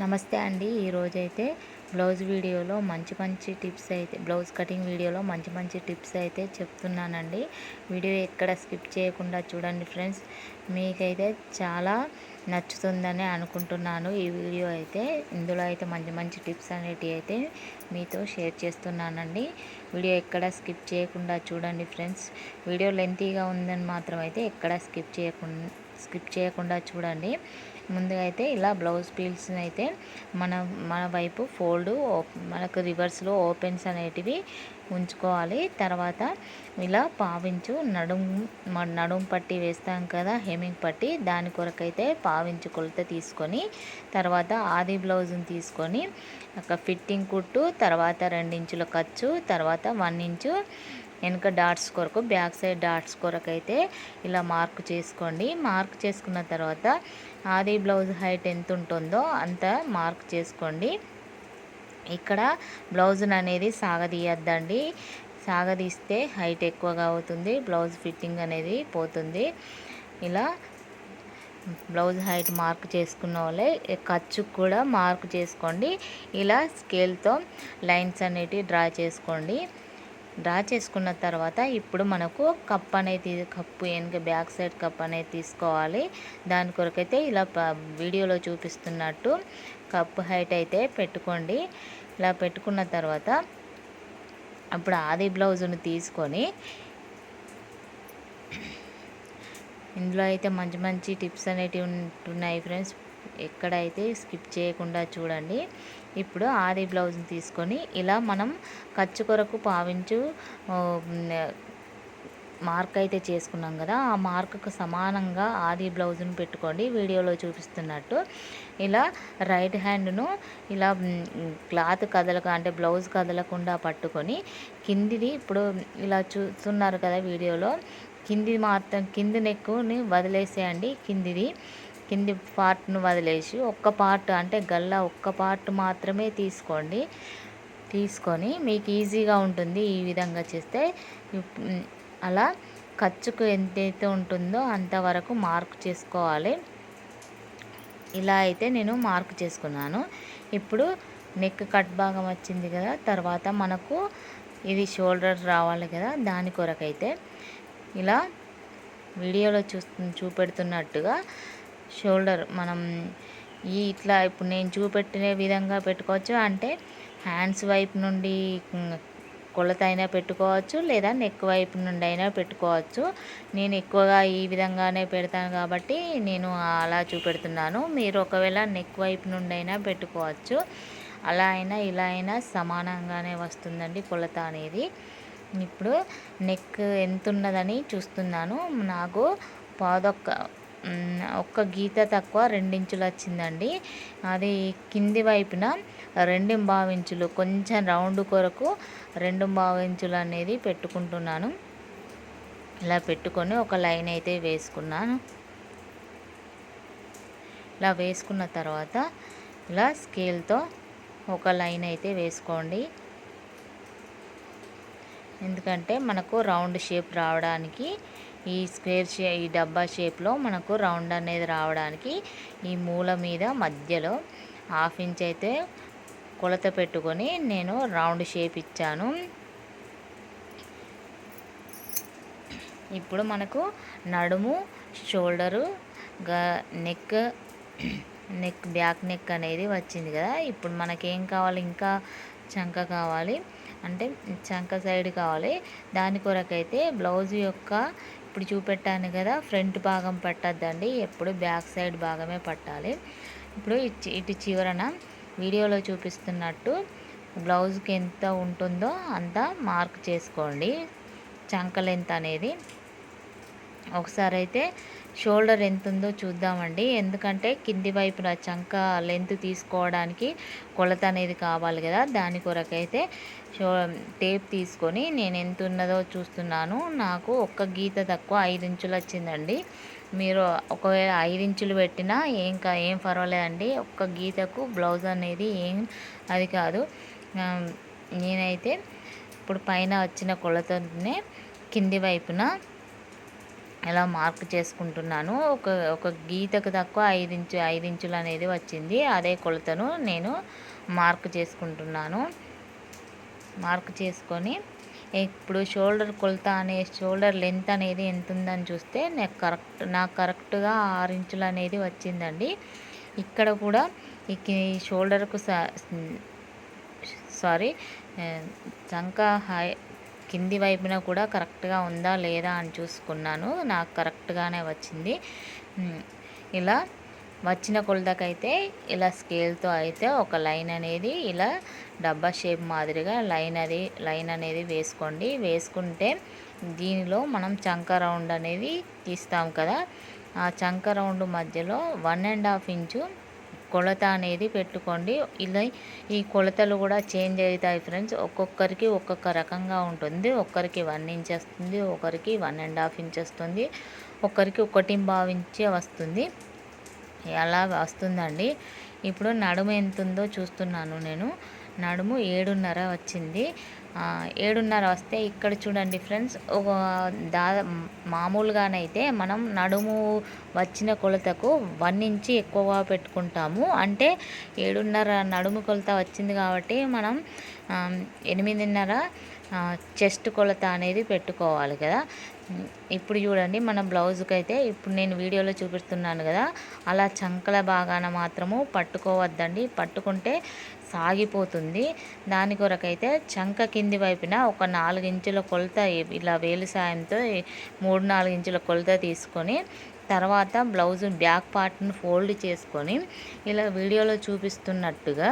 నమస్తే అండి. ఈరోజైతే బ్లౌజ్ వీడియోలో మంచి మంచి టిప్స్ అయితే బ్లౌజ్ కటింగ్ వీడియోలో మంచి మంచి టిప్స్ అయితే చెప్తున్నానండి. వీడియో ఎక్కడ స్కిప్ చేయకుండా చూడండి ఫ్రెండ్స్. మీకైతే చాలా నచ్చుతుందని అనుకుంటున్నాను. ఈ వీడియో అయితే ఇందులో అయితే మంచి మంచి టిప్స్ అనేటివి అయితే మీతో షేర్ చేస్తున్నానండి. వీడియో ఎక్కడ స్కిప్ చేయకుండా చూడండి ఫ్రెండ్స్. వీడియో లెంతీగా ఉందని మాత్రం అయితే ఎక్కడ స్కిప్ చేయకుండా స్కిప్ చేయకుండా చూడండి. ముందుగా అయితే ఇలా బ్లౌజ్ పీల్స్ని అయితే మన మన వైపు ఫోల్డ్ మనకు రివర్స్లో ఓపెన్స్ అనేటివి ఉంచుకోవాలి. తర్వాత ఇలా పావించు నడుం నడుం పట్టి వేస్తాం కదా హెమింగ్ పట్టి దాని కొరకైతే పావించు కొలత తీసుకొని తర్వాత ఆది బ్లౌజ్ని తీసుకొని ఒక ఫిట్టింగ్ కుట్టు తర్వాత రెండించుల ఖర్చు తర్వాత వన్ ఇంచు వెనుక డాట్స్ కొరకు బ్యాక్ సైడ్ డాట్స్ కొరకు అయితే ఇలా మార్క్ చేసుకోండి. మార్క్ చేసుకున్న తర్వాత ఆది బ్లౌజ్ హైట్ ఎంత ఉంటుందో అంత మార్క్ చేసుకోండి. ఇక్కడ బ్లౌజ్ని అనేది సాగదీయద్దండి. సాగదీస్తే హైట్ ఎక్కువగా అవుతుంది బ్లౌజ్ ఫిట్టింగ్ అనేది పోతుంది. ఇలా బ్లౌజ్ హైట్ మార్క్ చేసుకున్న వాళ్ళే ఖర్చు కూడా మార్క్ చేసుకోండి. ఇలా స్కేల్తో లైన్స్ అనేటివి డ్రా చేసుకోండి. డ్రా చేసుకున్న తర్వాత ఇప్పుడు మనకు కప్ అనేది కప్పు వెనుక బ్యాక్ సైడ్ కప్ అనేది తీసుకోవాలి. దాని కొరకైతే ఇలా వీడియోలో చూపిస్తున్నట్టు కప్ హైట్ అయితే పెట్టుకోండి. ఇలా పెట్టుకున్న తర్వాత అప్పుడు ఆది బ్లౌజును తీసుకొని ఇందులో అయితే మంచి మంచి టిప్స్ అనేటివి ఉంటున్నాయి ఫ్రెండ్స్. ఎక్కడైతే స్కిప్ చేయకుండా చూడండి. ఇప్పుడు ఆది బ్లౌజ్ని తీసుకొని ఇలా మనం ఖర్చు కొరకు పావించు మార్క్ అయితే చేసుకున్నాం కదా ఆ మార్కుకు సమానంగా ఆది బ్లౌజ్ను పెట్టుకోండి. వీడియోలో చూపిస్తున్నట్టు ఇలా రైట్ హ్యాండ్ను ఇలా క్లాత్ కదలక అంటే బ్లౌజ్ కదలకుండా పట్టుకొని కిందిది ఇప్పుడు ఇలా చూస్తున్నారు కదా వీడియోలో కింది మాత్రం కింది నెక్కుని వదిలేసేయండి. కిందిది కింది పార్ట్ను వదిలేసి ఒక్క పార్ట్ అంటే గల్ల ఒక్క పార్ట్ మాత్రమే తీసుకోండి. తీసుకొని మీకు ఈజీగా ఉంటుంది ఈ విధంగా చేస్తే. అలా ఖర్చుకు ఎంతైతే ఉంటుందో అంతవరకు మార్క్ చేసుకోవాలి. ఇలా అయితే నేను మార్క్ చేసుకున్నాను. ఇప్పుడు నెక్ కట్ భాగం వచ్చింది కదా తర్వాత మనకు ఇది షోల్డర్ రావాలి కదా దాని కొరకైతే. ఇలా వీడియోలో చూ చూపెడుతున్నట్టుగా షోల్డర్ మనం ఈ ఇట్లా ఇప్పుడు నేను చూపెట్టిన విధంగా పెట్టుకోవచ్చు. అంటే హ్యాండ్స్ వైపు నుండి కొలత అయినా పెట్టుకోవచ్చు లేదా నెక్ వైపు నుండి అయినా పెట్టుకోవచ్చు. నేను ఎక్కువగా ఈ విధంగానే పెడతాను కాబట్టి నేను అలా చూపెడుతున్నాను. మీరు ఒకవేళ నెక్ వైపు నుండి అయినా పెట్టుకోవచ్చు. అలా అయినా ఇలా అయినా సమానంగానే వస్తుందండి కొలత అనేది. ఇప్పుడు నెక్ ఎంత ఉన్నదని చూస్తున్నాను. నాకు పాదొక్క ఒక్క గీత తక్కువ రెండించులు వచ్చిందండి. అది కింది వైపున రెండు ఇంచులు కొంచెం రౌండ్ కొరకు రెండు ఇంచులు అనేది పెట్టుకుంటున్నాను. ఇలా పెట్టుకొని ఒక లైన్ అయితే వేసుకున్నాను. ఇలా వేసుకున్న తర్వాత ఇలా స్కేల్తో ఒక లైన్ అయితే వేసుకోండి. ఎందుకంటే మనకు రౌండ్ షేప్ రావడానికి ఈ స్క్వేర్ షే ఈ డబ్బా షేప్లో మనకు రౌండ్ అనేది రావడానికి ఈ మూల మీద మధ్యలో హాఫ్ ఇంచ్ అయితే కొలత పెట్టుకొని నేను రౌండ్ షేప్ ఇచ్చాను. ఇప్పుడు మనకు నడుము shoulder neck neck back neck అనేది వచ్చింది కదా. ఇప్పుడు మనకేం కావాలి? ఇంకా చంక కావాలి. అంటే చంక సైడ్ కావాలి. దాని కొరకైతే బ్లౌజ్ యొక్క ఇప్పుడు చూపెట్టాను కదా ఫ్రంట్ భాగం పట్టద్దండి ఎప్పుడు బ్యాక్ సైడ్ భాగమే పట్టాలి. ఇప్పుడు ఇటు చివరన వీడియోలో చూపిస్తున్నట్టు బ్లౌజ్కి ఎంత ఉంటుందో అంత మార్క్ చేసుకోండి. చంక లెంత్ అనేది. ఒకసారి అయితే షోల్డర్ ఎంత ఉందో చూద్దామండి. ఎందుకంటే కింది వైపున చంక లెంత్ తీసుకోవడానికి కొలత అనేది కావాలి కదా. దాని కొరకైతే షో టేప్ తీసుకొని నేను ఎంత ఉన్నదో చూస్తున్నాను. నాకు ఒక్క గీత తక్కువ ఐదు ఇంచులు వచ్చిందండి. మీరు ఒకవేళ ఐదు ఇంచులు పెట్టినా ఏం కా ఏం పర్వాలేదండి. ఒక్క గీతకు బ్లౌజ్ అనేది ఏం అది కాదు. నేనైతే ఇప్పుడు పైన వచ్చిన కొలతనే కింది వైపున ఇలా మార్క్ చేసుకుంటున్నాను. ఒక ఒక గీతకు తక్కువ ఐదు ఇంచు ఐదు ఇంచులు అనేది వచ్చింది. అదే కొలతను నేను మార్క్ చేసుకుంటున్నాను. మార్క్ చేసుకొని ఇప్పుడు షోల్డర్ కొలత అనే షోల్డర్ లెంత్ అనేది ఎంత ఉందని చూస్తే నాకు కరెక్ట్ నాకు కరెక్ట్గా ఆరు ఇంచులు అనేది వచ్చిందండి. ఇక్కడ కూడా ఈ షోల్డర్కు సారీ చంక హై కింది వైపున కూడా కరెక్ట్గా ఉందా లేదా అని చూసుకున్నాను. నాకు కరెక్ట్గానే వచ్చింది. ఇలా వచ్చిన కొలతకైతే ఇలా స్కేల్తో అయితే ఒక లైన్ అనేది ఇలా డబ్బా షేప్ మాదిరిగా లైన్ అది లైన్ అనేది వేసుకోండి. వేసుకుంటే దీనిలో మనం చంక రౌండ్ అనేది తీస్తాం కదా. ఆ చంక రౌండ్ మధ్యలో వన్ అండ్ హాఫ్ ఇంచు కొలత అనేది పెట్టుకోండి. ఇలా ఈ కొలతలు కూడా చేంజ్ అవుతాయి ఫ్రెండ్స్. ఒక్కొక్కరికి ఒక్కొక్క రకంగా ఉంటుంది. ఒక్కరికి వన్ ఇంచ్ వస్తుంది ఒకరికి వన్ అండ్ హాఫ్ ఇంచ్ వస్తుంది ఒకరికి ఒకటి భావించే వస్తుంది. అలా వస్తుందండి. ఇప్పుడు నడుము ఎంత ఉందో చూస్తున్నాను నేను. నడుము ఏడున్నర వచ్చింది. ఏడున్నర వస్తే ఇక్కడ చూడండి ఫ్రెండ్స్ ఒక దా మామూలుగానైతే మనం నడుము వచ్చిన కొలతకు వన్ ఇంచి ఎక్కువగా పెట్టుకుంటాము. అంటే ఏడున్నర నడుము కొలత వచ్చింది కాబట్టి మనం ఎనిమిదిన్నర చెస్ట్ కొలత అనేది పెట్టుకోవాలి కదా. ఇప్పుడు చూడండి మన బ్లౌజ్కి అయితే ఇప్పుడు నేను వీడియోలో చూపిస్తున్నాను కదా. అలా చంకల భాగాన మాత్రము పట్టుకోవద్దండి. పట్టుకుంటే సాగిపోతుంది. దాని కొరకైతే చంక కింది వైపున ఒక నాలుగు ఇంచుల కొలత ఇలా వేలు సాయంతో మూడు నాలుగు ఇంచుల కొలత తీసుకొని తర్వాత బ్లౌజ్ బ్యాక్ పార్ట్ని ఫోల్డ్ చేసుకొని ఇలా వీడియోలో చూపిస్తున్నట్టుగా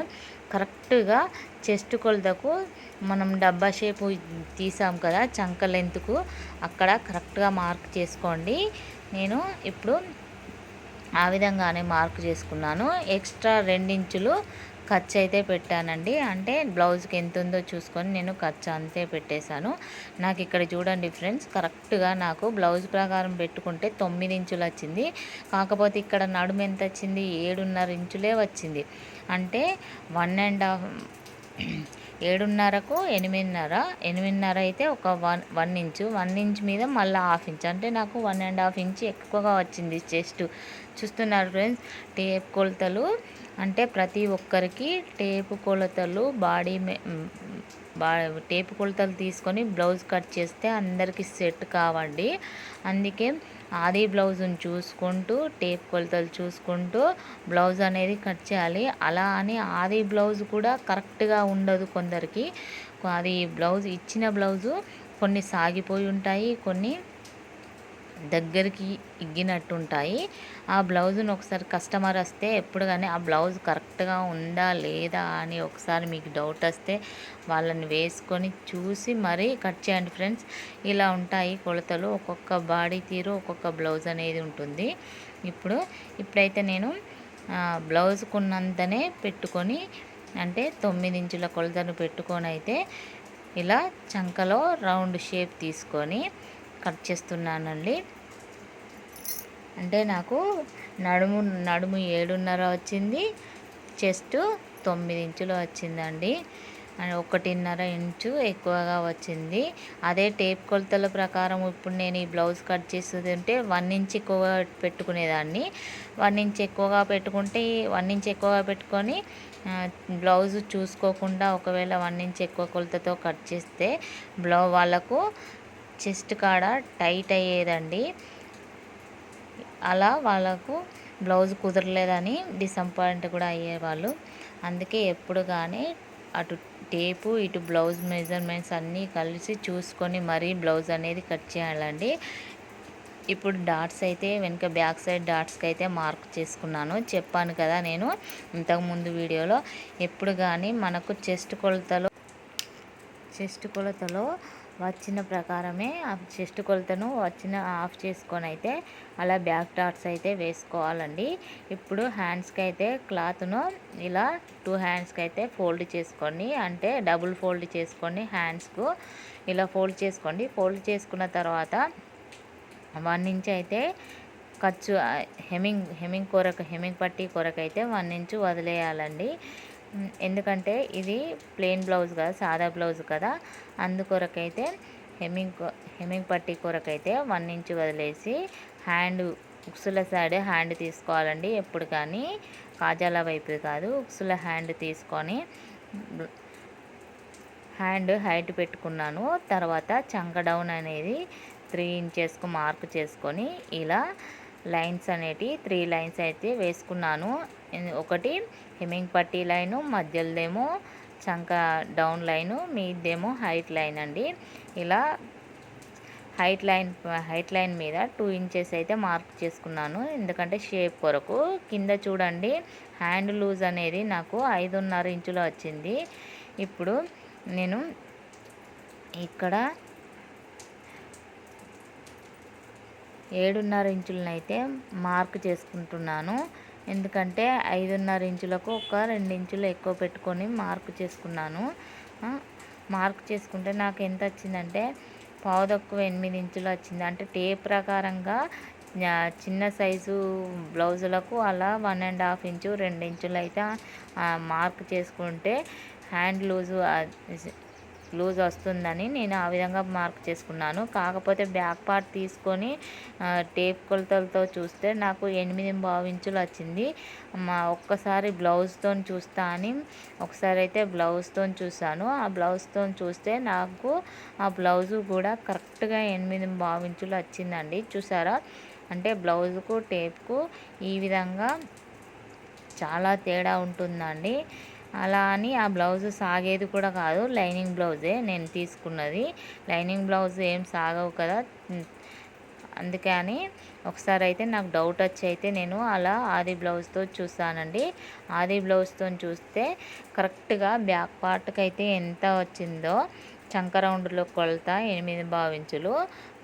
కరెక్ట్గా చెస్ట్ కొలతకు మనం డబ్బా షేపు తీసాం కదా చంక లెంత్కు అక్కడ కరెక్ట్గా మార్క్ చేసుకోండి. నేను ఇప్పుడు ఆ విధంగానే మార్క్ చేసుకున్నాను. ఎక్స్ట్రా రెండించులు ఖర్చు అయితే పెట్టానండి. అంటే బ్లౌజ్కి ఎంత ఉందో చూసుకొని నేను ఖర్చు అంతే పెట్టేశాను. నాకు ఇక్కడ చూడండి ఫ్రెండ్స్ కరెక్ట్గా నాకు బ్లౌజ్ ప్రకారం పెట్టుకుంటే తొమ్మిది ఇంచులు వచ్చింది. కాకపోతే ఇక్కడ నడుము ఎంత వచ్చింది? ఏడున్నర ఇంచులే వచ్చింది. అంటే వన్ అండ్ హాఫ్ ఏడున్నరకు ఎనిమిదిన్నర ఎనిమిదిన్నర అయితే ఒక one one inch one inch మీద మళ్ళీ హాఫ్ ఇంచ్. అంటే నాకు వన్ అండ్ హాఫ్ ఇంచ్ ఎక్కువగా వచ్చింది చెస్ట్. చూస్తున్నారు ఫ్రెండ్స్. టేప్ కొలతలు అంటే ప్రతి ఒక్కరికి టేపు కొలతలు బాడీ బా టేపు కొలతలు తీసుకొని బ్లౌజ్ కట్ చేస్తే అందరికీ సెట్ కావండి. అందుకే ఆది బ్లౌజ్ని చూసుకుంటూ టేప్ కొలతలు చూసుకుంటూ బ్లౌజ్ అనేది కట్ చేయాలి. అలా అని ఆది బ్లౌజ్ కూడా కరెక్ట్గా ఉండదు కొందరికి. అది బ్లౌజ్ ఇచ్చిన బ్లౌజు కొన్ని సాగిపోయి ఉంటాయి కొన్ని దగ్గరికి ఇగ్గినట్టుంటాయి. ఆ బ్లౌజ్ను ఒకసారి కస్టమర్ వస్తే ఎప్పుడు కానీ ఆ బ్లౌజ్ కరెక్ట్గా ఉందా లేదా అని ఒకసారి మీకు డౌట్ వస్తే వాళ్ళని వేసుకొని చూసి మరీ కట్ చేయండి ఫ్రెండ్స్. ఇలా ఉంటాయి కొలతలు. ఒక్కొక్క బాడీ తీరు ఒక్కొక్క బ్లౌజ్ అనేది ఉంటుంది. ఇప్పుడు ఇప్పుడైతే నేను బ్లౌజ్కున్నంతనే పెట్టుకొని అంటే తొమ్మిది ఇంచుల కొలతను పెట్టుకొని అయితే ఇలా చంకలో రౌండ్ షేప్ తీసుకొని కట్ చేస్తున్నానండి. అంటే నాకు నడుము నడుము ఏడున్నర వచ్చింది చెస్ట్ తొమ్మిది ఇంచులు వచ్చిందండి. ఒకటిన్నర ఇంచు ఎక్కువగా వచ్చింది. అదే టేప్ కొలతల ప్రకారం ఇప్పుడు నేను ఈ బ్లౌజ్ కట్ చేస్తుంటే వన్ ఇంచ్ ఎక్కువగా పెట్టుకునేదాన్ని. వన్ ఇంచ్ ఎక్కువగా పెట్టుకుంటే వన్ ఇంచ్ ఎక్కువగా పెట్టుకొని బ్లౌజ్ చూసుకోకుండా ఒకవేళ వన్ ఇంచ్ ఎక్కువ కొలతతో కట్ చేస్తే బ్లౌ వాళ్ళకు చెస్ట్ కాడ టైట్ అయ్యేదండి. అలా వాళ్ళకు బ్లౌజ్ కుదరలేదని డిసప్పాయింట్ కూడా అయ్యేవాళ్ళు. అందుకే ఎప్పుడు కానీ అటు టేపు ఇటు బ్లౌజ్ మెజర్మెంట్స్ అన్నీ కలిసి చూసుకొని మరీ బ్లౌజ్ అనేది కట్ చేయాలండి. ఇప్పుడు డాట్స్ అయితే వెనుక బ్యాక్ సైడ్ డాట్స్కి అయితే మార్క్ చేసుకున్నాను. చెప్పాను కదా నేను ఇంతకుముందు వీడియోలో. ఎప్పుడు కానీ మనకు చెస్ట్ కొలతలో చెస్ట్ కొలతలో వచ్చిన ప్రకారమే ఆ చెస్ట్ కొలతను వచ్చిన ఆఫ్ చేసుకొని అయితే అలా బ్యాక్ డాట్స్ అయితే వేసుకోవాలండి. ఇప్పుడు హ్యాండ్స్కి అయితే క్లాత్ను ఇలా టూ హ్యాండ్స్కి అయితే ఫోల్డ్ చేసుకోండి. అంటే డబుల్ ఫోల్డ్ చేసుకొని హ్యాండ్స్కు ఇలా ఫోల్డ్ చేసుకోండి. ఫోల్డ్ చేసుకున్న తర్వాత వన్ ఇంచ్ అయితే ఖర్చు హెమింగ్ హెమింగ్ కొరకు హెమింగ్ పట్టి కొరకు అయితే వన్ ఇంచు వదిలేయాలండి. ఎందుకంటే ఇది ప్లెయిన్ బ్లౌజ్ కదా సాదా బ్లౌజ్ కదా. అందుకొరకైతే హెమ్మింగ్ హెమ్మింగ్ పట్టి కొరకైతే వన్ ఇంచ్ వదిలేసి హ్యాండ్ ఉక్సుల సైడ్ హ్యాండ్ తీసుకోవాలండి ఎప్పుడు కానీ. కాజాల వైపు కాదు ఉక్సుల హ్యాండ్ తీసుకొని హ్యాండ్ హైట్ పెట్టుకున్నాను. తర్వాత చంక డౌన్ అనేది త్రీ ఇంచెస్కు మార్క్ చేసుకొని ఇలా లైన్స్ అనేటి త్రీ లైన్స్ అయితే వేసుకున్నాను. ఒకటి హెమ్మింగ్ పట్టీ లైను మధ్యలోదేమో చంక డౌన్ లైను మీదేమో హైట్ లైన్ అండి. ఇలా హైట్ లైన్ హైట్ లైన్ మీద టూ ఇంచెస్ అయితే మార్క్ చేసుకున్నాను. ఎందుకంటే షేప్ కొరకు కింద చూడండి హ్యాండ్ లూజ్ అనేది నాకు ఐదున్నర ఇంచులో వచ్చింది. ఇప్పుడు నేను ఇక్కడ ఏడున్నర ఇంచులనైతే మార్క్ చేసుకుంటున్నాను. ఎందుకంటే ఐదున్నర ఇంచులకు ఒక రెండు ఇంచులు ఎక్కువ పెట్టుకొని మార్క్ చేసుకున్నాను. మార్క్ చేసుకుంటే నాకు ఎంత వచ్చిందంటే పావు తక్కువ ఎనిమిది ఇంచులు వచ్చింది. అంటే టేప్ ప్రకారంగా చిన్న సైజు బ్లౌజులకు అలా వన్ అండ్ హాఫ్ ఇంచు రెండు ఇంచులు అయితే మార్క్ చేసుకుంటే హ్యాండ్ లూజు లూజ్ వస్తుందని నేను ఆ విధంగా మార్క్ చేసుకున్నాను. కాకపోతే బ్యాక్ పార్ట్ తీసుకొని టేప్ కొలతలతో చూస్తే నాకు ఎనిమిది బావు ఇంచులు వచ్చింది. మా ఒక్కసారి బ్లౌజ్తో చూస్తా అని ఒకసారి అయితే బ్లౌజ్తో చూసాను ఆ బ్లౌజ్తో చూస్తే నాకు ఆ బ్లౌజు కూడా కరెక్ట్గా ఎనిమిది బావు ఇంచులు వచ్చిందండి. చూసారా? అంటే బ్లౌజుకు టేప్కు ఈ విధంగా చాలా తేడా ఉంటుందండి. అలా అని ఆ బ్లౌజ్ సాగేది కూడా కాదు లైనింగ్ బ్లౌజే నేను తీసుకున్నది. లైనింగ్ బ్లౌజ్ ఏం సాగవు కదా. అందుకని అందుకే అని ఒకసారి అయితే నాకు డౌట్ వచ్చి అయితే నేను అలా ఆది బ్లౌజ్తో చూసానండి. ఆది బ్లౌజ్తో చూస్తే కరెక్ట్గా బ్యాక్ పార్ట్కి అయితే ఎంత వచ్చిందో చంక రౌండ్లో కొలత ఎనిమిది భావించులు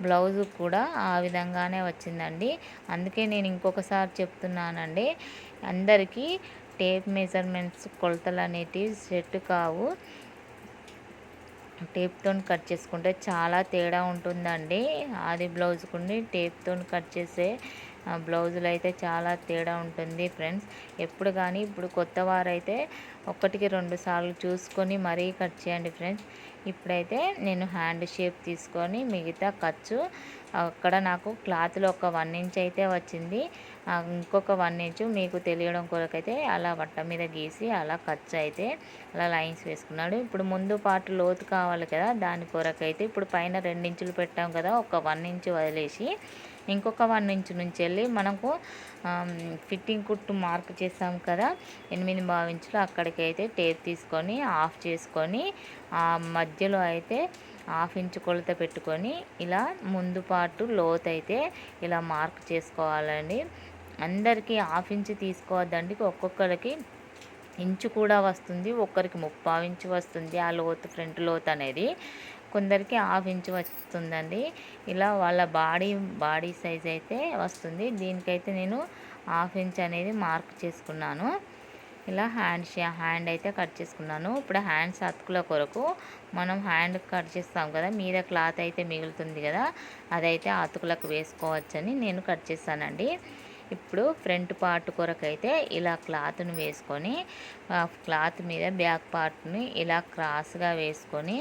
బ్లౌజ్ కూడా ఆ విధంగానే వచ్చిందండి. అందుకే నేను ఇంకొకసారి చెప్తున్నానండి అందరికీ టేప్ మెజర్మెంట్స్ కొలతలు అనేటివి సెట్ కావు. టేప్తో కట్ చేసుకుంటే చాలా తేడా ఉంటుందండి. ఆది బ్లౌజ్కుండి టేప్తో కట్ చేసే బ్లౌజులు అయితే చాలా తేడా ఉంటుంది ఫ్రెండ్స్. ఎప్పుడు కానీ ఇప్పుడు కొత్త వారైతే ఒకటికి రెండు సార్లు చూసుకొని మరీ కట్ చేయండి ఫ్రెండ్స్. ఇప్పుడైతే నేను హ్యాండ్ షేప్ తీసుకొని మిగతా ఖర్చు అక్కడ నాకు క్లాత్లో ఒక వన్ ఇంచ్ అయితే వచ్చింది. ఇంకొక వన్ ఇంచ్ మీకు తెలియడం కొరకైతే అలా బట్ట మీద గీసి అలా ఖర్చు అయితే అలా లైన్స్ వేసుకున్నాడు. ఇప్పుడు ముందు పాటు లోతు కావాలి కదా దాని కొరకైతే ఇప్పుడు పైన రెండించులు పెట్టాం కదా ఒక వన్ ఇంచ్ వదిలేసి ఇంకొక వన్ ఇంచ్ నుంచి వెళ్ళి మనకు ఫిట్టింగ్ కుట్టు మార్క్ చేసాం కదా ఎనిమిది భావించులు అక్కడికి అయితే టేప్ తీసుకొని ఆఫ్ చేసుకొని ఆ మధ్యలో అయితే హాఫ్ ఇంచ్ కొలత పెట్టుకొని ఇలా ముందు పాటు లోతు అయితే ఇలా మార్క్ చేసుకోవాలండి. అందరికీ హాఫ్ ఇంచ్ తీసుకోవద్దండి. ఒక్కొక్కరికి ఇంచు కూడా వస్తుంది. ఒక్కరికి ముప్పావు ఇంచు వస్తుంది ఆ లోతు ఫ్రంట్ లోతు అనేది. కొందరికి హాఫ్ ఇంచ్ వస్తుందండి. ఇలా వాళ్ళ బాడీ బాడీ సైజ్ అయితే వస్తుంది. దీనికైతే నేను హాఫ్ ఇంచ్ అనేది మార్క్ చేసుకున్నాను. ఇలా హ్యాండ్ హ్యాండ్ అయితే కట్ చేసుకున్నాను. ఇప్పుడు హ్యాండ్స్ అతుకుల కొరకు మనం హ్యాండ్ కట్ చేస్తాం కదా మీద క్లాత్ అయితే మిగులుతుంది కదా అదైతే అతుకులకు వేసుకోవచ్చని నేను కట్ చేస్తానండి. ఇప్పుడు ఫ్రంట్ పార్ట్ కొరకైతే ఇలా క్లాత్ని వేసుకొని ఆ క్లాత్ మీద బ్యాక్ పార్ట్ని ఇలా క్రాస్గా వేసుకొని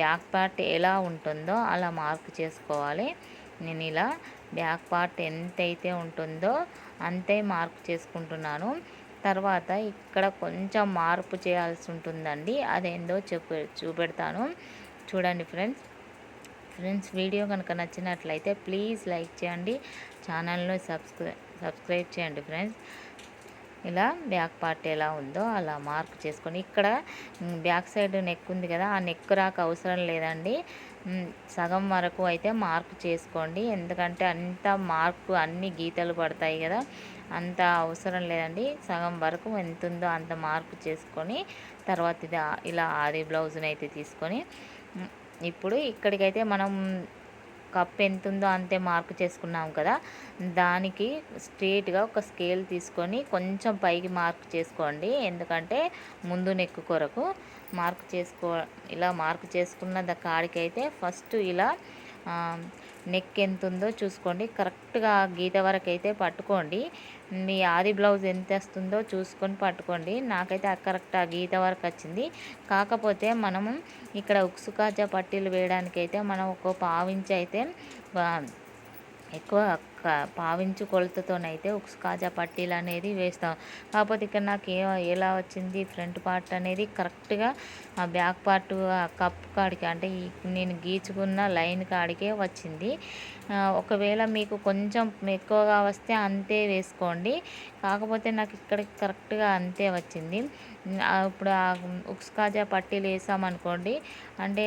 బ్యాక్ పార్ట్ ఎలా ఉంటుందో అలా మార్క్ చేసుకోవాలి. నేను ఇలా బ్యాక్ పార్ట్ ఎంతైతే ఉంటుందో అంతే మార్క్ చేసుకుంటున్నాను. తర్వాత ఇక్కడ కొంచెం మార్పు చేయాల్సి ఉంటుందండి. అదేందో చెప్పు చూపెడతాను. చూడండి ఫ్రెండ్స్. ఫ్రెండ్స్ వీడియో కనుక నచ్చినట్లయితే ప్లీజ్ లైక్ చేయండి. ఛానల్ను సబ్స్క్రై సబ్స్క్రైబ్ చేయండి ఫ్రెండ్స్. ఇలా బ్యాక్ పార్ట్ ఎలా ఉందో అలా మార్క్ చేసుకొని ఇక్కడ బ్యాక్ సైడ్ నెక్ ఉంది కదా ఆ నెక్ రాక అవసరం లేదండి. సగం వరకు అయితే మార్క్ చేసుకోండి. ఎందుకంటే అంత మార్కు అన్ని గీతలు పడతాయి కదా అంత అవసరం లేదండి. సగం వరకు ఎంత ఉందో అంత మార్క్ చేసుకొని తర్వాత ఇది ఇలా ఆది బ్లౌజ్ని అయితే తీసుకొని ఇప్పుడు ఇక్కడికైతే మనం కప్ ఎంత ఉందో అంతే మార్క్ చేసుకున్నాం కదా. దానికి స్ట్రేట్గా ఒక స్కేల్ తీసుకొని కొంచెం పైకి మార్క్ చేసుకోండి. ఎందుకంటే ముందు నెక్కు కొరకు మార్క్ చేసుకో ఇలా మార్క్ చేసుకున్న కాడికైతే ఫస్ట్ ఇలా నెక్ ఎంత ఉందో చూసుకోండి. కరెక్ట్గా గీత వరకు అయితే పట్టుకోండి. మీ ఆది బ్లౌజ్ ఎంత వస్తుందో చూసుకొని పట్టుకోండి. నాకైతే కరెక్ట్ ఆ గీత వరకు వచ్చింది కాకపోతే మనము ఇక్కడ ఉక్సు కాజా పట్టీలు వేయడానికైతే మనం ఒక పావించి అయితే ఎక్కువ పావించు కొలతతోనైతే ఉక్స్ కాజా పట్టీలు అనేది వేస్తాం. కాకపోతే ఇక్కడ నాకు ఏ ఎలా వచ్చింది ఫ్రంట్ పార్ట్ అనేది కరెక్ట్గా ఆ బ్యాక్ పార్ట్ కప్ కాడికి అంటే నేను గీచుకున్న లైన్ కాడికే వచ్చింది. ఒకవేళ మీకు కొంచెం ఎక్కువగా వస్తే అంతే వేసుకోండి. కాకపోతే నాకు ఇక్కడ కరెక్ట్గా అంతే వచ్చింది. ఇప్పుడు ఆ ఉక్స్ కాజా పట్టీలు వేసామనుకోండి అంటే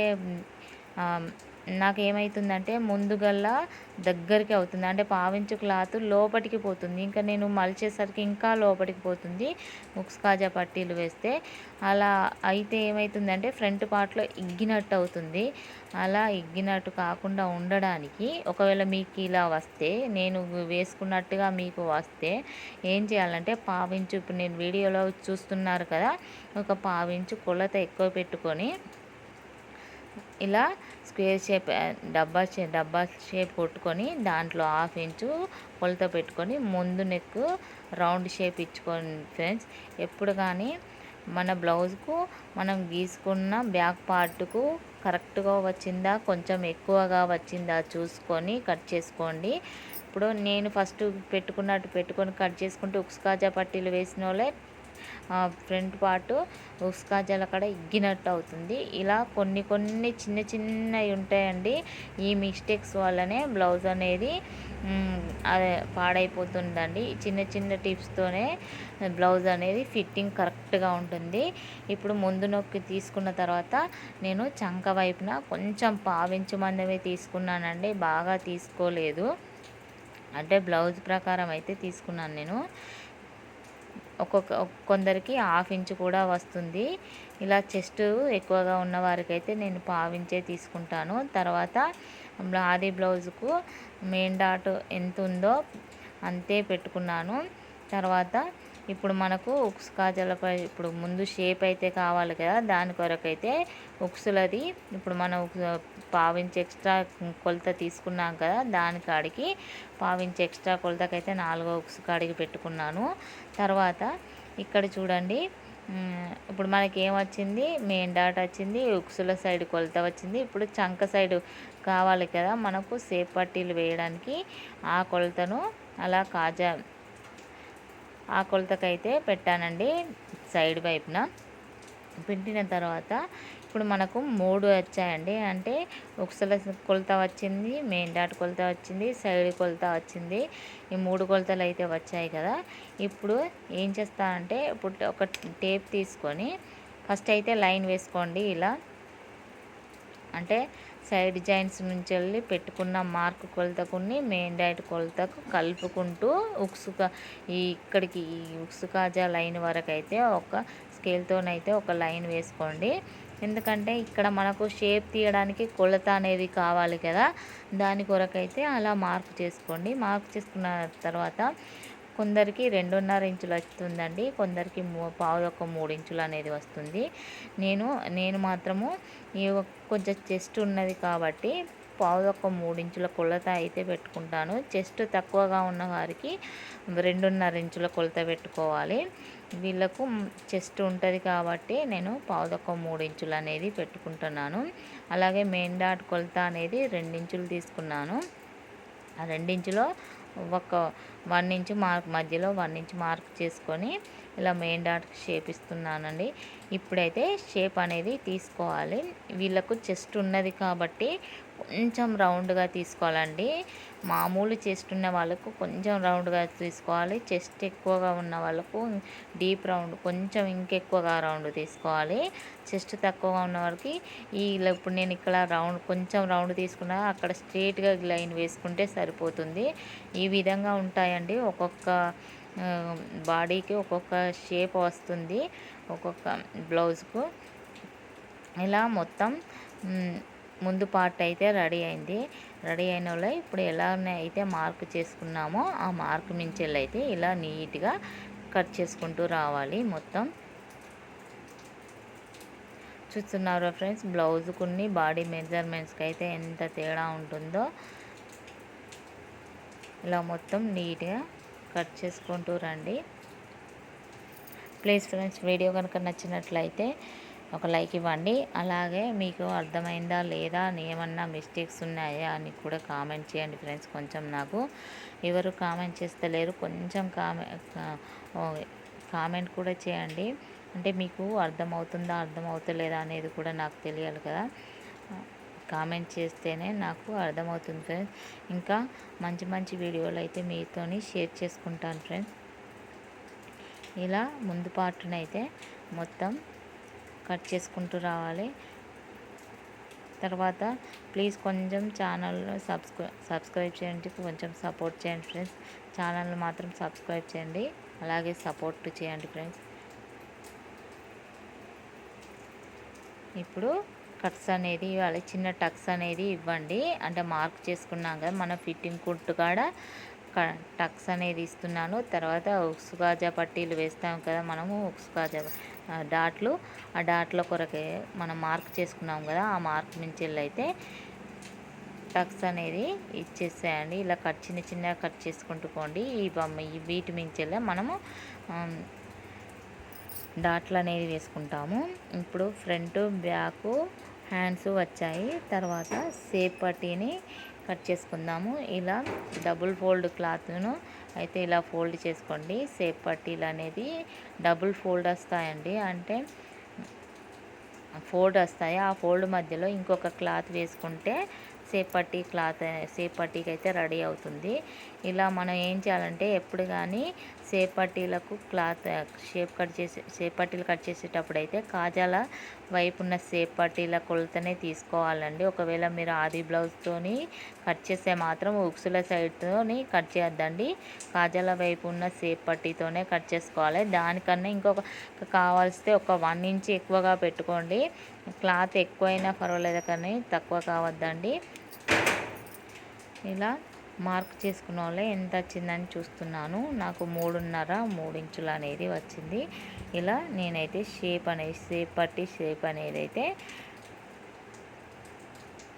నాకు ఏమవుతుందంటే ముందుగల్లా దగ్గరికి అవుతుంది. అంటే పావించు క్లాత్ లోపలికి పోతుంది. ఇంకా నేను మలిచేసరికి ఇంకా లోపలికి పోతుంది. ముక్స్ కాజా పట్టీలు వేస్తే అలా అయితే ఏమవుతుందంటే ఫ్రంట్ పార్ట్లో ఇగ్గినట్టు అవుతుంది. అలా ఇగ్గినట్టు కాకుండా ఉండడానికి ఒకవేళ మీకు ఇలా వస్తే నేను వేసుకున్నట్టుగా మీకు వస్తే ఏం చేయాలంటే పావించు ఇప్పుడు నేను వీడియోలో చూస్తున్నారు కదా ఒక పావించు కొలత ఎక్కువ పెట్టుకొని ఇలా స్క్వేర్ షేప్ డబ్బా షే డబ్బా షేప్ కొట్టుకొని దాంట్లో హాఫ్ ఇంచు కొలత పెట్టుకొని ముందు నెక్ రౌండ్ షేప్ ఇచ్చుకోండి ఫ్రెండ్స్. ఎప్పుడు కానీ మన బ్లౌజ్కు మనం గీసుకున్న బ్యాక్ పార్ట్కు కరెక్ట్గా వచ్చిందా కొంచెం ఎక్కువగా వచ్చిందా చూసుకొని కట్ చేసుకోండి. ఇప్పుడు నేను ఫస్ట్ పెట్టుకున్నట్టు పెట్టుకొని కట్ చేసుకుంటే ఉక్స్కాజా పట్టీలు వేసిన వాళ్ళే ఫ్రంట్ పార్ట్ ఉస్కా జలకడ ఇగ్గినట్టు అవుతుంది. ఇలా కొన్ని కొన్ని చిన్న చిన్నవి ఉంటాయండి. ఈ మిస్టేక్స్ వల్లనే బ్లౌజ్ అనేది అదే పాడైపోతుందండి. చిన్న చిన్న టిప్స్తోనే బ్లౌజ్ అనేది ఫిట్టింగ్ కరెక్ట్గా ఉంటుంది. ఇప్పుడు ముందు నొక్కి తీసుకున్న తర్వాత నేను చంక వైపున కొంచెం పావించు మందమే తీసుకున్నానండి. బాగా తీసుకోలేదు. అంటే బ్లౌజ్ ప్రకారం అయితే తీసుకున్నాను నేను. ఒక్కొక్క కొందరికి హాఫ్ ఇంచ్ కూడా వస్తుంది. ఇలా చెస్ట్ ఎక్కువగా ఉన్న వారికైతే నేను పావించే తీసుకుంటాను. తర్వాత ఆది బ్లౌజ్కు మెయిన్ డాట్ ఎంత ఉందో అంతే పెట్టుకున్నాను. తర్వాత ఇప్పుడు మనకు ఉక్స్ కాజలపై ఇప్పుడు ముందు షేప్ అయితే కావాలి కదా దాని కొరకైతే ఉక్సులది. ఇప్పుడు మనం పావించి ఎక్స్ట్రా కొలత తీసుకున్నాం కదా దాని కాడికి పావించి ఎక్స్ట్రా కొలతకైతే నాలుగో ఉక్స్ కాడికి పెట్టుకున్నాను. తర్వాత ఇక్కడ చూడండి ఇప్పుడు మనకి ఏమొచ్చింది మెయిన్ డాట్ వచ్చింది ఉక్సుల సైడ్ కొలత వచ్చింది. ఇప్పుడు చంక సైడ్ కావాలి కదా మనకు సేప్ పట్టీలు వేయడానికి ఆ కొలతను అలా కాజా ఆ కొలతకైతే పెట్టానండి సైడ్ వైపున. పెట్టిన తర్వాత ఇప్పుడు మనకు మూడు వచ్చాయండి. అంటే ఒకసారి కొలత వచ్చింది మెయిన్ డాట్ కొలత వచ్చింది సైడ్ కొలత వచ్చింది. ఈ మూడు కొలతలు అయితే వచ్చాయి కదా. ఇప్పుడు ఏం చేస్తానంటే ఇప్పుడు ఒక టేప్ తీసుకొని ఫస్ట్ అయితే లైన్ వేసుకోండి ఇలా. అంటే సైడ్ జాయింట్స్ నుంచి వెళ్ళి పెట్టుకున్న మార్క్ కొలతకుని మెయిన్ డైట్ కొలతకు కలుపుకుంటూ ఉక్సుక ఈ ఇక్కడికి ఈ ఉక్సు కాజా లైన్ వరకు అయితే ఒక స్కేల్తోనైతే ఒక లైన్ వేసుకోండి. ఎందుకంటే ఇక్కడ మనకు షేప్ తీయడానికి కొలత అనేది కావాలి కదా. దాని కొరకైతే అలా మార్క్ చేసుకోండి. మార్క్ చేసుకున్న తర్వాత కొందరికి రెండున్నర ఇంచులు వస్తుందండి. కొందరికి పావు ఒక మూడు ఇంచులు అనేది వస్తుంది. నేను నేను మాత్రము ఈ కొంచెం చెస్ట్ ఉన్నది కాబట్టి పావు ఒక మూడు ఇంచుల కొలత అయితే పెట్టుకుంటాను. చెస్ట్ తక్కువగా ఉన్న వారికి రెండున్నర ఇంచుల కొలత పెట్టుకోవాలి. వీళ్ళకు చెస్ట్ ఉంటుంది కాబట్టి నేను పావుదొక్క మూడు ఇంచులు అనేది పెట్టుకుంటున్నాను. అలాగే మెయిన్ డాట్ కొలత అనేది రెండించులు తీసుకున్నాను. ఆ రెండించులో ఒక వన్ ఇంచ్ మార్క్ మధ్యలో వన్ ఇంచ్ మార్క్ చేసుకొని ఇలా మెయిన్ డాట్ షేప్ ఇస్తున్నానండి. ఇప్పుడైతే షేప్ అనేది తీసుకోవాలి. వీళ్ళకు చెస్ట్ ఉన్నది కాబట్టి కొంచెం రౌండ్గా తీసుకోవాలండి. మామూలు చెస్ట్ ఉన్న వాళ్ళకు కొంచెం రౌండ్గా తీసుకోవాలి. చెస్ట్ ఎక్కువగా ఉన్న వాళ్ళకు డీప్ రౌండ్ కొంచెం ఇంకెక్కువగా రౌండ్ తీసుకోవాలి. చెస్ట్ తక్కువగా ఉన్న వాళ్ళకి ఈ ఇప్పుడు నేను ఇక్కడ రౌండ్ కొంచెం రౌండ్ తీసుకున్నా అక్కడ స్ట్రేట్గా లైన్ వేసుకుంటే సరిపోతుంది. ఈ విధంగా ఉంటాయండి. ఒక్కొక్క బాడీకి ఒక్కొక్క షేప్ వస్తుంది. ఒక్కొక్క బ్లౌజ్కు. ఇలా మొత్తం ముందు పార్ట్ అయితే రెడీ అయింది. రెడీ అయిన వాళ్ళు ఇప్పుడు ఎలా అయితే మార్క్ చేసుకున్నామో ఆ మార్క్ నుంచి అయితే ఇలా నీట్గా కట్ చేసుకుంటూ రావాలి మొత్తం. చూస్తున్నారు ఫ్రెండ్స్ బ్లౌజ్ కొన్ని బాడీ మెజర్మెంట్స్కి అయితే ఎంత తేడా ఉంటుందో. ఇలా మొత్తం నీట్గా కట్ చేసుకుంటూ రండి. ప్లీజ్ ఫ్రెండ్స్ వీడియో కనుక నచ్చినట్లయితే ఒక లైక్ ఇవ్వండి. అలాగే మీకు అర్థమైందా లేదా ఏమన్నా మిస్టేక్స్ ఉన్నాయా అని కూడా కామెంట్ చేయండి ఫ్రెండ్స్. కొంచెం నాకు ఎవరు కామెంట్ చేస్తలేరు. కొంచెం కామె కామెంట్ కూడా చేయండి. అంటే మీకు అర్థమవుతుందా అర్థమవుతలేదా అనేది కూడా నాకు తెలియాలి కదా. కామెంట్ చేస్తేనే నాకు అర్థమవుతుంది ఫ్రెండ్స్. ఇంకా మంచి మంచి వీడియోలు అయితే మీతోని షేర్ చేసుకుంటాను ఫ్రెండ్స్. ఇలా ముందు పాటునైతే మొత్తం కట్ చేసుకుంటూ రావాలి. తర్వాత ప్లీజ్ కొంచెం ఛానల్ను సబ్స్క్రై సబ్స్క్రైబ్ చేయండి కొంచెం సపోర్ట్ చేయండి ఫ్రెండ్స్. ఛానల్ని మాత్రం సబ్స్క్రైబ్ చేయండి అలాగే సపోర్ట్ చేయండి ఫ్రెండ్స్. ఇప్పుడు కట్స్ అనేది ఇవ్వాలి చిన్న టక్స్ అనేది ఇవ్వండి. అంటే మార్క్ చేసుకున్నాం కదా మన ఫిట్టింగ్ కుట్టు కాడ టక్స్ అనేది ఇస్తున్నాను. తర్వాత ఉక్సు గాజా పట్టీలు వేస్తాం కదా మనము ఉక్సు గాజా డాట్లు ఆ డాట్ల కొరకే మనం మార్క్ చేసుకున్నాం కదా ఆ మార్క్ నుంచి అయితే టక్స్ అనేది ఇచ్చేసేయండి. ఇలా కట్ చిన్న చిన్నగా కట్ చేసుకుంటూ పోండి. ఈ బొమ్మ ఈ వీటి మించెల్లా మనము డాట్లు అనేది వేసుకుంటాము. ఇప్పుడు ఫ్రంట్ బ్యాక్ హ్యాండ్స్ వచ్చాయి. తర్వాత సేప్ పట్టీని కట్ చేసుకుందాము. ఇలా డబుల్ ఫోల్డ్ క్లాత్ను అయితే ఇలా ఫోల్డ్ చేసుకోండి. సేప్ పట్టీలు అనేది డబుల్ ఫోల్డ్ వస్తాయండి. అంటే ఫోల్డ్ వస్తాయి. ఆ ఫోల్డ్ మధ్యలో ఇంకొక క్లాత్ వేసుకుంటే సేపట్టి క్లాత్ సేపట్టికి అయితే రెడీ అవుతుంది. ఇలా మనం ఏం చేయాలంటే ఎప్పుడు కానీ సేపట్టీలకు క్లాత్ షేప్ కట్ చేసే సేపట్టీలు కట్ చేసేటప్పుడు అయితే కాజాల వైపు ఉన్న సేపట్టీల కొలతనే తీసుకోవాలండి. ఒకవేళ మీరు ఆది బ్లౌజ్తోని కట్ చేస్తే మాత్రం ఉక్సుల సైడ్తోని కట్ చేయొద్దండి. కాజాల వైపు ఉన్న సేపట్టితోనే కట్ చేసుకోవాలి. దానికన్నా ఇంకొక కావాల్స్తే ఒక వన్ ఇంచ్ ఎక్కువగా పెట్టుకోండి. క్లాత్ ఎక్కువైనా పర్వాలేదు కానీ తక్కువ కావద్దండి. ఇలా మార్క్ చేసుకున్న వాళ్ళే ఎంత వచ్చిందని చూస్తున్నాను. నాకు మూడున్నర మూడు ఇంచులు అనేది వచ్చింది. ఇలా నేనైతే షేప్ అనేది షేప్ పట్టి షేప్ అనేది అయితే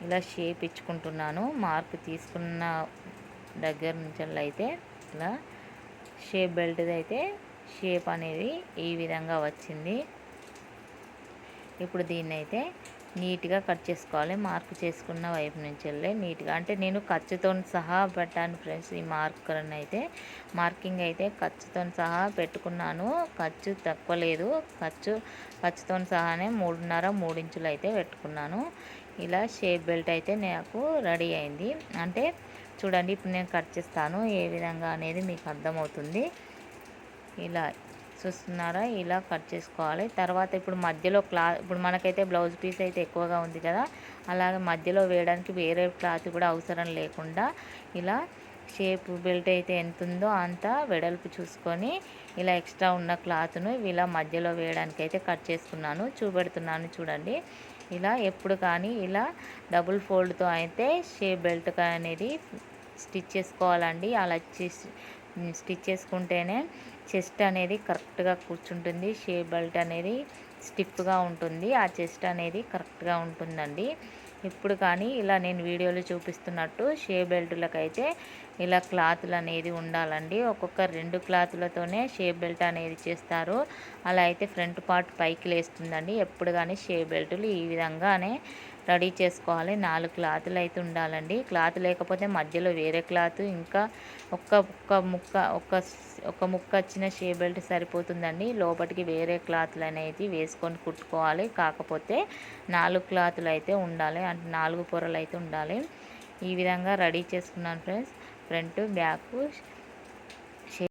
ఇలా షేప్ ఇచ్చుకుంటున్నాను. మార్క్ తీసుకున్న దగ్గర నుంచి అయితే ఇలా షేప్ బెల్ట్ది అయితే షేప్ అనేది ఈ విధంగా వచ్చింది. ఇప్పుడు దీన్ని అయితే నీట్గా కట్ చేసుకోవాలి. మార్క్ చేసుకున్న వైపు నుంచి వెళ్ళి నీట్గా అంటే నేను ఖర్చుతో సహా పెట్టాను ఫ్రెండ్స్ ఈ మార్కర్ని అయితే. మార్కింగ్ అయితే ఖర్చుతో సహా పెట్టుకున్నాను. ఖర్చు తక్కువ లేదు. ఖర్చు ఖర్చుతో సహానే మూడున్నర మూడించులు అయితే పెట్టుకున్నాను. ఇలా షేప్ బెల్ట్ అయితే నాకు రెడీ అయింది. అంటే చూడండి ఇప్పుడు నేను కట్ చేస్తాను. ఏ విధంగా అనేది మీకు అర్థమవుతుంది. ఇలా చూస్తున్నారా ఇలా కట్ చేసుకోవాలి? తర్వాత ఇప్పుడు మధ్యలో క్లా ఇప్పుడు మనకైతే బ్లౌజ్ పీస్ అయితే ఎక్కువగా ఉంది కదా? అలాగే మధ్యలో వేయడానికి వేరే క్లాత్ కూడా అవసరం లేకుండా ఇలా షేప్ బెల్ట్ అయితే ఎంత ఉందో అంత వెడల్పు చూసుకొని ఇలా ఎక్స్ట్రా ఉన్న క్లాత్ను ఇలా మధ్యలో వేయడానికి అయితే కట్ చేసుకున్నాను. చూపెడుతున్నాను చూడండి. ఇలా ఎప్పుడు కానీ ఇలా డబుల్ ఫోల్డ్తో అయితే షేప్ బెల్ట్ అనేది స్టిచ్ చేసుకోవాలండి. అలా స్టిచ్ చేసుకుంటేనే చెస్ట్ అనేది కరెక్ట్గా కూర్చుంటుంది. షే బెల్ట్ అనేది స్టిఫ్గా ఉంటుంది. ఆ చెస్ట్ అనేది కరెక్ట్గా ఉంటుందండి. ఇప్పుడు కానీ ఇలా నేను వీడియోలో చూపిస్తున్నట్టు షే బెల్టులకైతే ఇలా క్లాతులు అనేది ఉండాలండి. ఒక్కొక్క రెండు క్లాతులతోనే షే బెల్ట్ అనేది చేస్తారు. అలా అయితే ఫ్రంట్ పార్ట్ పైకి లేస్తుందండి. ఎప్పుడు కానీ షే బెల్టులు ఈ విధంగానే రెడీ చేసుకోవాలి. నాలుగు క్లాతులు అయితే ఉండాలండి. క్లాత్ లేకపోతే మధ్యలో వేరే క్లాత్ ఇంకా ఒక్క ఒక్క ముక్క ఒక్క ఒక ముక్క వచ్చిన షే బెల్ట్ సరిపోతుందండి. లోపలికి వేరే క్లాత్లు అనేది వేసుకొని కుట్టుకోవాలి. కాకపోతే నాలుగు క్లాతులు అయితే ఉండాలి. అంటే నాలుగు పొరలు అయితే ఉండాలి. ఈ విధంగా రెడీ చేసుకున్నాను ఫ్రెండ్స్. Front back